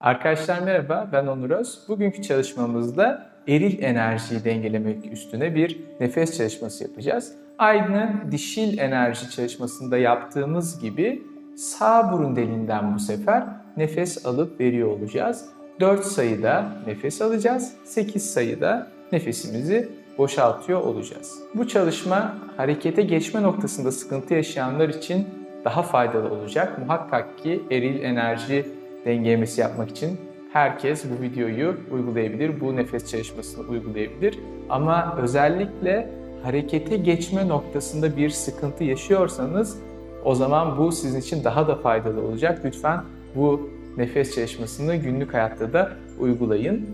Arkadaşlar merhaba, ben Onur Öz. Bugünkü çalışmamızda eril enerjiyi dengelemek üstüne bir nefes çalışması yapacağız. Aynı dişil enerji çalışmasında yaptığımız gibi sağ burun deliğinden bu sefer nefes alıp veriyor olacağız. 4 sayıda nefes alacağız, 8 sayıda nefesimizi boşaltıyor olacağız. Bu çalışma harekete geçme noktasında sıkıntı yaşayanlar için daha faydalı olacak. Muhakkak ki eril enerji dengelemesi yapmak için herkes bu videoyu uygulayabilir, bu nefes çalışmasını uygulayabilir. Ama özellikle harekete geçme noktasında bir sıkıntı yaşıyorsanız o zaman bu sizin için daha da faydalı olacak. Lütfen bu nefes çalışmasını günlük hayatta da uygulayın.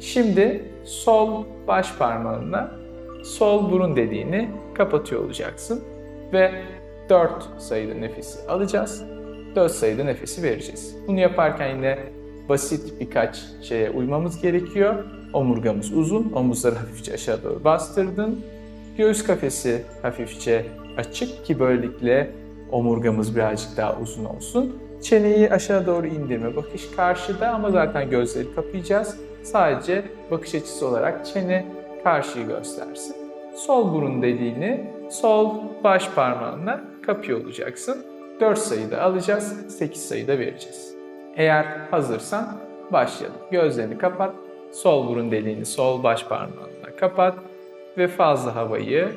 Şimdi sol baş parmağınla sol burun deliğini kapatıyor olacaksın ve 4 sayıda nefesi alacağız. 4 sayıda nefesi vereceğiz. Bunu yaparken yine basit birkaç şeye uymamız gerekiyor. Omurgamız uzun, omuzları hafifçe aşağı doğru bastırdın. Göğüs kafesi hafifçe açık ki böylelikle omurgamız birazcık daha uzun olsun. Çeneyi aşağı doğru indirme, bakış karşıda ama zaten gözleri kapayacağız. Sadece bakış açısı olarak çene karşıyı göstersin. Sol burun deliğini sol baş parmağınla kapıyor olacaksın. 4 sayıda alacağız, 8 sayıda vereceğiz. Eğer hazırsan başlayalım. Gözlerini kapat, sol burun deliğini sol baş parmağınla kapat ve fazla havayı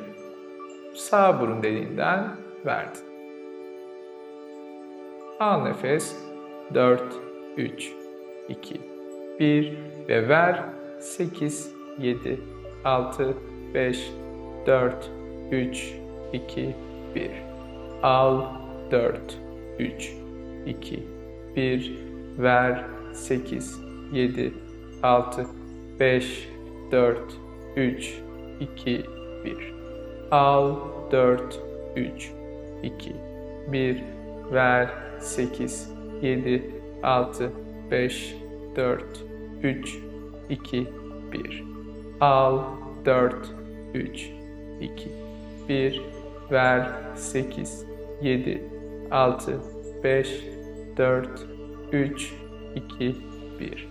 sağ burun deliğinden verdin. Al nefes. 4, 3, 2, 1 ve ver. 8, 7, 6, 5, 4, 3, 2, 1. Al. 4, 3, 2, 1. Ver. 8, 7, 6, 5, 4, 3, 2, 1. Al. 4, 3, 2, 1. Ver. 8, 7, 6, 5, 4, 3, 2, 1. Al. 4, 3, 2, 1. Ver. 8, 7, 6, 5, 4, 3, 2, 1.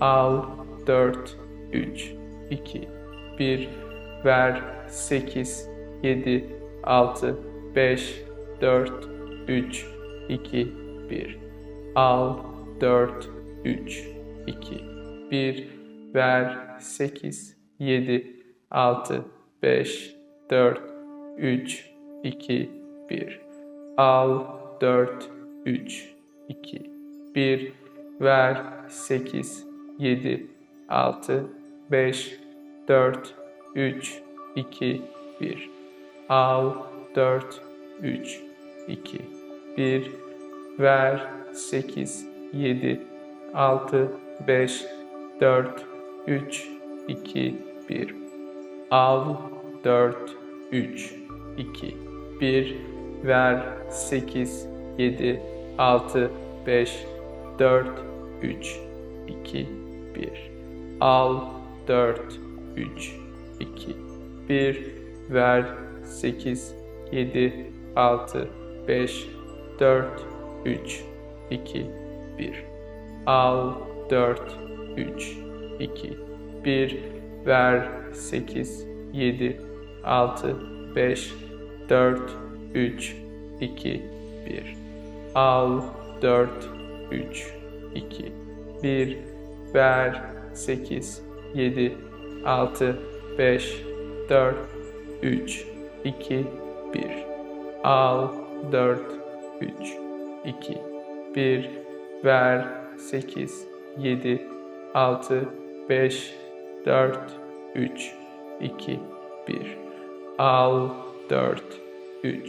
Al. 4, 3, 2, 1. Ver. 8, 7, 6, 5, 4, 3, 2, 1. Al 4, 3, 2, 1. Ver 8, 7, 6, 5, 4, 3, 2, 1. Al 4, 3, 2, 1. Ver 8, 7, 6, 5, 4, 3, 2, 1. Al 4, 3, 2, 1. Ver 8, 7, 6, 5, 4, 3, 2, 1. Al 4, 3, 2, 1. Ver 8, 7, 6, 5, 4, 3, 2, 1. Al 4, 3, 2, 1. Ver 8, 7, 6, 5, 4, 3, 2, 1. Al 4, 3, 2, 1. Ver 8, 7, 6, 5, 4, 3, 2, 1. Al 4, 3, 2, 1. Ver 8, 7, 6, 5, 4, 3, 2, 1. Al 4, 3, 2, 1. Ver 8, 7, 6, 5, 4, 3, 2, 1. Al 4, 3, 2,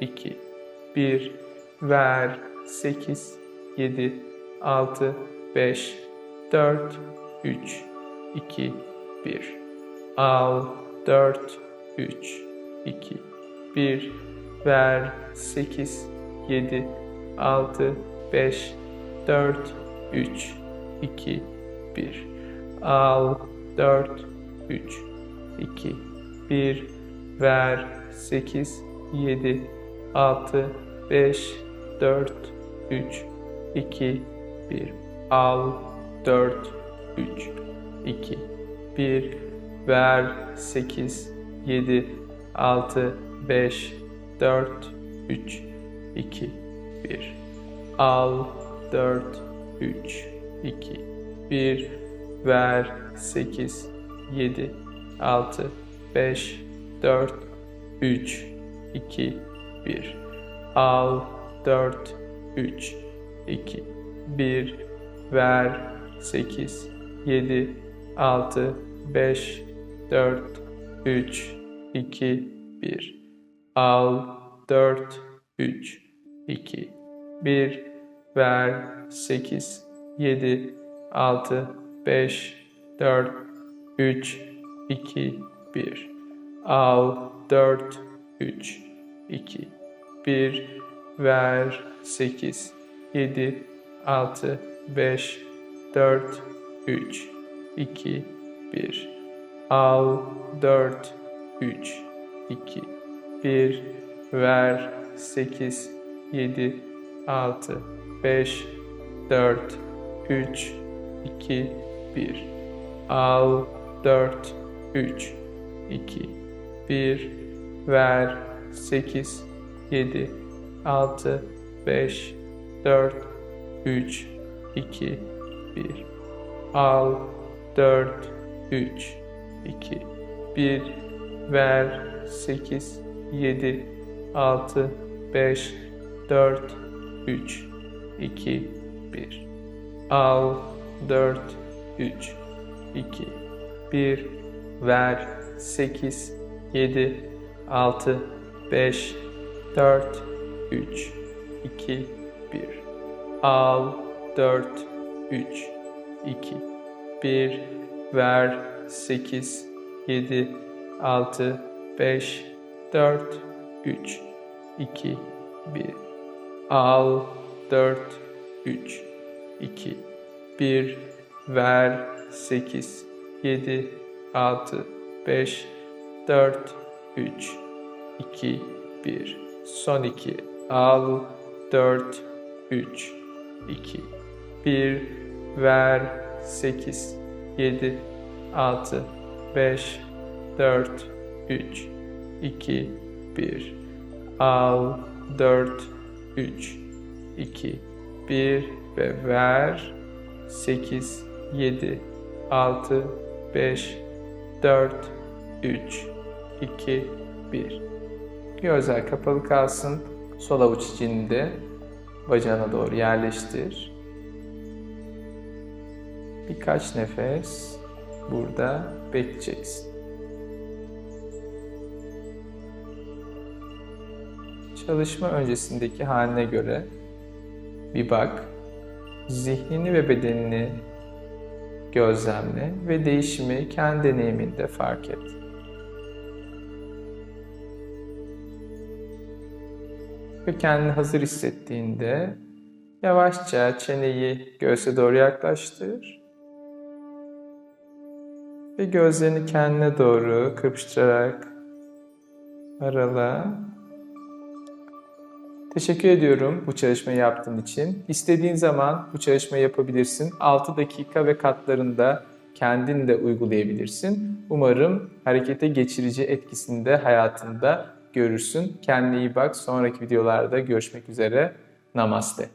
1. Ver 8, 7, 6, 5, 4, 3, 2, 1. Al 4, 3, 2, 1. Ver 8, 7, 6, 5, 4, 3, 2, 1. Al 4, 3, 2, 1. Ver 8, 7, 6, 5, 4, 3, 2, 1. Al 4 3 2 1 Ver 8 7 6 5 4 3 2 1 Al 4 3 2 1 Ver 8 7 6 5 4 3 2 1 Al 4 3 2 1 Ver 8 7 6 5 4 3 2 1 Al 4 3 2 1 Ver 8 7 6 5 4 3 2 1 Al 4 3 2 1 Ver. 8 7 6 5 4 3 2 1 Al. 4 3 2 1 Ver. 8 7 6 5 4 3 2 1 Al. 4 3 2 1 Ver. 8 7 6 5 4 3 2 1 Al. 4 3 2 1 Ver. 8 7 6 5 4 3 2 1 Al. 4 3 2 1 Ver. 8 7 6 5 4 3 2 1 Al 4 3 2 1 Ver 8 7 6 5 4 3 2 1 Al 4 3 2 1 Ver 8 7 6 5 4 3 2 1 Son 2 Al 4 3 2 1 Ver 8 7 6 5 4 3 2 1 Al 4 3 2 1 ve ver 8 7 6 5 4 3 2 1 Gözler kapalı kalsın. Sol avuç içini de bacağına doğru yerleştir. Birkaç nefes burada bekleyeceksin. Çalışma öncesindeki haline göre bir bak. Zihnini ve bedenini gözlemle ve değişimi kendi deneyiminde fark et. Ve kendini hazır hissettiğinde yavaşça çeneyi göğse doğru yaklaştır. Ve gözlerini kendine doğru kırpıştırarak arala. Teşekkür ediyorum bu çalışmayı yaptığın için. İstediğin zaman bu çalışmayı yapabilirsin. 6 dakika ve katlarında kendin de uygulayabilirsin. Umarım harekete geçirici etkisini de hayatında görürsün. Kendine iyi bak. Sonraki videolarda görüşmek üzere. Namaste.